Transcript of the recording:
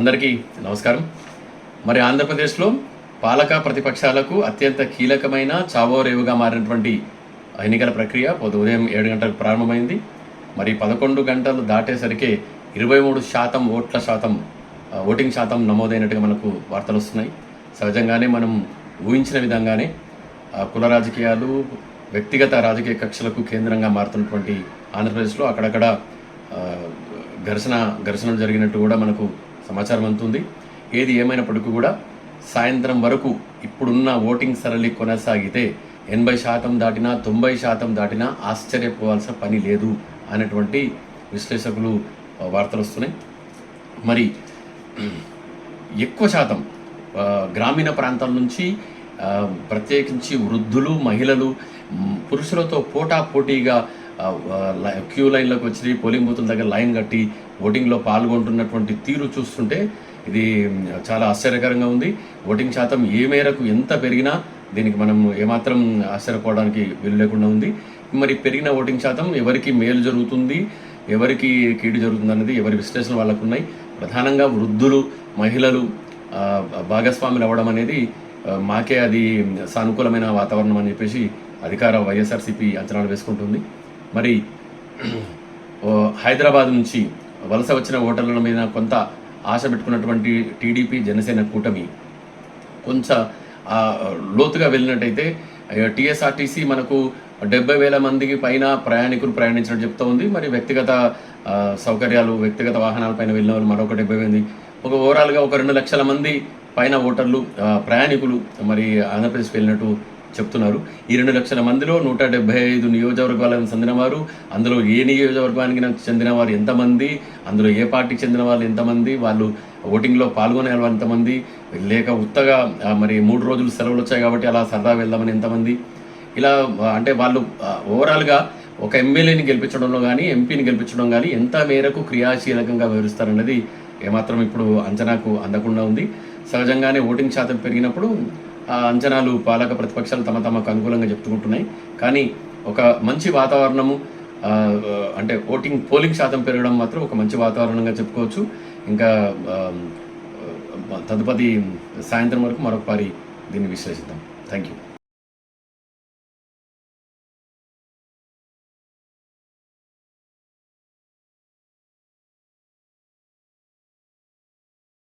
అందరికీ నమస్కారం. మరి ఆంధ్రప్రదేశ్లో పాలక ప్రతిపక్షాలకు అత్యంత కీలకమైన చావోరేవుగా మారినటువంటి ఎన్నికల ప్రక్రియ పొద్దు ఉదయం ఏడు గంటలకు ప్రారంభమైంది. మరి పదకొండు గంటలు దాటేసరికి ఇరవై మూడు శాతం ఓట్ల శాతం ఓటింగ్ శాతం నమోదైనట్టుగా మనకు వార్తలు వస్తున్నాయి. సహజంగానే మనం ఊహించిన విధంగానే కుల రాజకీయాలు వ్యక్తిగత రాజకీయ కక్షలకు కేంద్రంగా మారుతున్నటువంటి ఆంధ్రప్రదేశ్లో అక్కడక్కడ ఘర్షణ ఘర్షణలు జరిగినట్టు కూడా మనకు సమాచారం అందుతుంది. ఏది ఏమైనప్పటికీ కూడా సాయంత్రం వరకు ఇప్పుడున్న ఓటింగ్ సరళి కొనసాగితే ఎనభై శాతం దాటినా తొంభై శాతం దాటినా ఆశ్చర్యపోవాల్సిన పని లేదు అనేటువంటి విశ్లేషకులు వార్తలు వస్తున్నాయి. మరి ఎక్కువ శాతం గ్రామీణ ప్రాంతాల నుంచి ప్రత్యేకించి వృద్ధులు మహిళలు పురుషులతో పోటా పోటీగా క్యూ లైన్లోకి వచ్చి పోలింగ్ బూతుల దగ్గర లైన్ కట్టి ఓటింగ్లో పాల్గొంటున్నటువంటి తీరు చూస్తుంటే ఇది చాలా ఆశ్చర్యకరంగా ఉంది. ఓటింగ్ శాతం ఏ మేరకు ఎంత పెరిగినా దీనికి మనం ఏమాత్రం ఆశ్చర్యపోవడానికి వీలు లేకుండా ఉంది. మరి పెరిగిన ఓటింగ్ శాతం ఎవరికి మేలు జరుగుతుంది ఎవరికి కీడు జరుగుతుంది అనేది ఎవరి విశ్లేషణ వాళ్ళకు ఉన్నాయి ప్రధానంగా వృద్ధులు మహిళలు భాగస్వాములు అవ్వడం అనేది మాకే అది సానుకూలమైన వాతావరణం అని చెప్పేసి అధికార వైఎస్ఆర్సీపీ అంచనాలు వేసుకుంటుంది. మరి హైదరాబాద్ నుంచి వలస వచ్చిన ఓటర్ల మీద కొంత ఆశ పెట్టుకున్నటువంటి టీడీపీ జనసేన కూటమి కొంచెం లోతుగా వెళ్ళినట్టయితే టీఎస్ఆర్టీసీ మనకు డెబ్బై వేల మందికి పైన ప్రయాణికులు ప్రయాణించినట్టు చెప్తా ఉంది. మరి వ్యక్తిగత సౌకర్యాలు వ్యక్తిగత వాహనాల పైన వెళ్ళిన వాళ్ళు మరొక డెబ్బై మంది. ఒక ఓవరాల్గా ఒక రెండు లక్షల మంది పైన ఓటర్లు ప్రయాణికులు మరి ఆంధ్రప్రదేశ్కి వెళ్ళినట్టు చెప్తున్నారు. ఈ రెండు లక్షల మందిలో నూట డెబ్బై ఐదు నియోజకవర్గాలకు చెందినవారు అందులో ఏ నియోజకవర్గానికి నాకు ఎంతమంది అందులో ఏ పార్టీకి చెందిన వాళ్ళు ఎంతమంది వాళ్ళు ఓటింగ్లో పాల్గొనే వాళ్ళు ఎంతమంది లేక ఉత్తగా మరి మూడు రోజులు సెలవులు వచ్చాయి కాబట్టి అలా సరదా వెళ్దామని ఎంతమంది. ఇలా అంటే వాళ్ళు ఓవరాల్గా ఒక ఎమ్మెల్యేని గెలిపించడంలో కానీ ఎంపీని గెలిపించడం కానీ ఎంత మేరకు క్రియాశీలకంగా వివరిస్తారన్నది ఏమాత్రం ఇప్పుడు అంచనాకు అందకుండా ఉంది. సహజంగానే ఓటింగ్ శాతం పెరిగినప్పుడు ఆ అంచనాలు పాలక ప్రతిపక్షాలు తమ తమకు అనుకూలంగా చెప్పుకుంటున్నాయి. కానీ ఒక మంచి వాతావరణము అంటే ఓటింగ్ పోలింగ్ శాతం పెరగడం మాత్రం ఒక మంచి వాతావరణంగా చెప్పుకోవచ్చు. ఇంకా తదుపరి సాయంత్రం వరకు మరొకసారి దీన్ని విశ్లేషిద్దాం. Thank you